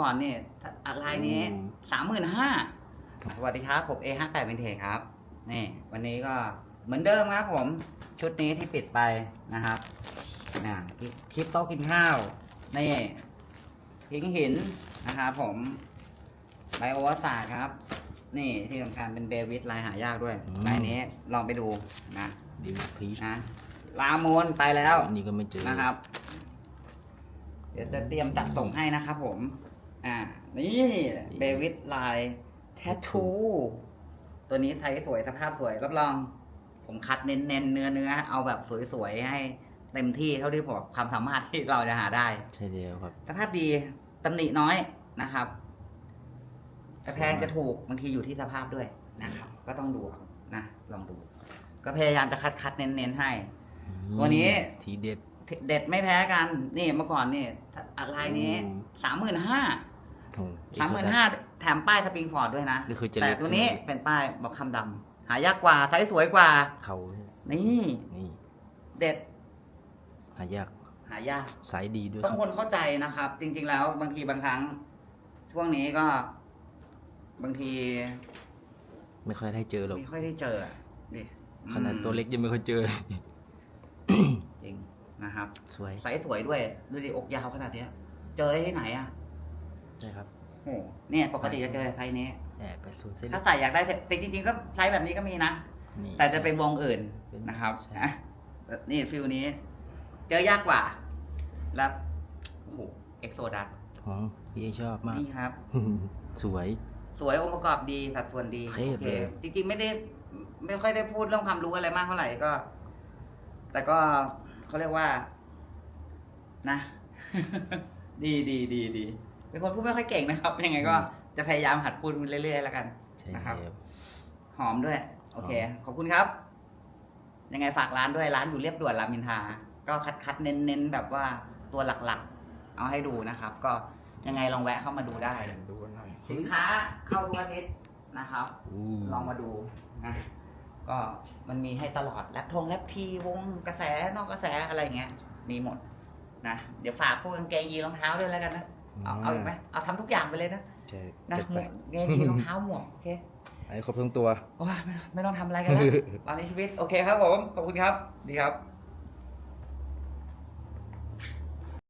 ก่อนเนี่ยลายนี้อืมสามหมื่นห้าสวัสดีครับ ผม A58 เป็นเทครับ นี่ วันนี้ก็เหมือนเดิมครับผม ชุดนี้ที่ปิดไปนะครับนะคลิปโต๊ะกินข้าว นี่พิงหินนะครับผมไบโอวาศาสตร์ครับ นี่ที่สำคัญเป็นเบวิดลายหายากด้วยอืมลายนี้ลองไปดูนะดิวพีชนะลาโมนไปแล้วอันนี้ก็ไม่เจอนะครับ เดี๋ยวจะเตรียมจัดส่งให้นะครับผม อ่า นี่เบวิดลายแทททู ตัวนี้ไซส์สวยสภาพสวยรับรอง ผมคัดเน้นๆเนื้อเนื้อเอาแบบสวยๆ ให้เต็มที่เท่าที่ผมความสามารถที่เราจะหาได้ ใช่เดียวครับ สภาพดีตำหนิน้อยนะครับจะแพงจะถูกบางทีอยู่ที่สภาพด้วยนะครับ ก็ต้องดูเอานะลองดู ก็พยายามจะคัดคัดๆเน้นๆให้ วันนี้ทีเด็ดเด็ดไม่แพ้กัน นี่เมื่อก่อนนี่ลายนี้อืมสามหมื่นห้าข องสามหมื่นห้าแถมป้ายสปริงฟอร์ดด้วยนะ นี่คือจะแต่เล็กตัวนี้ขึ้นมาเป็นป้ายบอกคำดำหายากกว่าไซส์สวยกว่า เขานี่นี่เด็ดหายากหายาก สายดีด้วยต้อครังบคนเข้าใจนะครับ จริง ๆ แล้วบางทีบางครั้ง ช่วงนี้ก็ บางทีไม่ค่อยได้เจอหรอกไม่ค่อยได้เจอดิขนาดตัวเล็กยังไม่ค่อยเจอเลยจริงนะครับ สวยไซส์สวยด้วยดูดิอกยาวขนาดเนี้ย เจอได้ที่ไหนอะ ใช่ครับโอ้โหเนี่ยปกติจะเจอไซส์นี้ แอบไปศูนย์เส้นถ้าใส่อยากได้แต่จริง ๆ ก็ไซส์แบบนี้ก็มีนะ นี่ แต่จะเป็นวงอื่นเป็นนะครับใช่ อะนี่ฟิลนี้ เจอยากกว่า แล้วโอ้โหเอ็กโซดัสของพี่เอชอบมาก นี่ครับ สวย สวยองค์ประกอบดีสัดส่วนดีเทพโอเคเลย จริงๆไม่ได้ไม่ค่อยได้พูดเรื่องความรู้อะไรมากเท่าไหร่ก็ แต่ก็เขาเรียกว่า นะ ดีดีดีดี เป็นคนพูดไม่ค่อยเก่งนะครับ ยังไงก็จะพยายามหัดพูดเรื่อยๆแล้วกันใช่นะครับแล้วหอมด้วย โอเคหอมขอบคุณครับ ยังไงฝากร้านด้วยร้านอยู่เรียบด่วนรามอินทราก็คัดคัดๆเน้นเน้นๆแบบว่าตัวหลักๆ เอาให้ดูนะครับ ก็ยังไงลองแวะเข้ามาดูได้ดูกันหน่อยสินค้าเข้าทุกอาทิตย์นะครับอู้ลองมาดูนะก็มันมีให้ตลอดแรปทงแรปทีวงกระแสนอกกระแสอะไรเงี้ย มีหมดนะ เดี๋ยวฝากพวกกางเกงยีนรองเท้าด้วยแล้วกันนะ เอาเอาอีกไหมเอาทำทุกอย่างไปเลยนะใช่นะจัดหมไปวกกางเกงยีนรองเท้าหมวกโอเคไอ้ครบทั้งตัวโอ้ยไม่ไม่ต้องทำอะไรกันแล้วตอนนี้ชีวิตโอเคครับผมขอบคุณครับดีครับ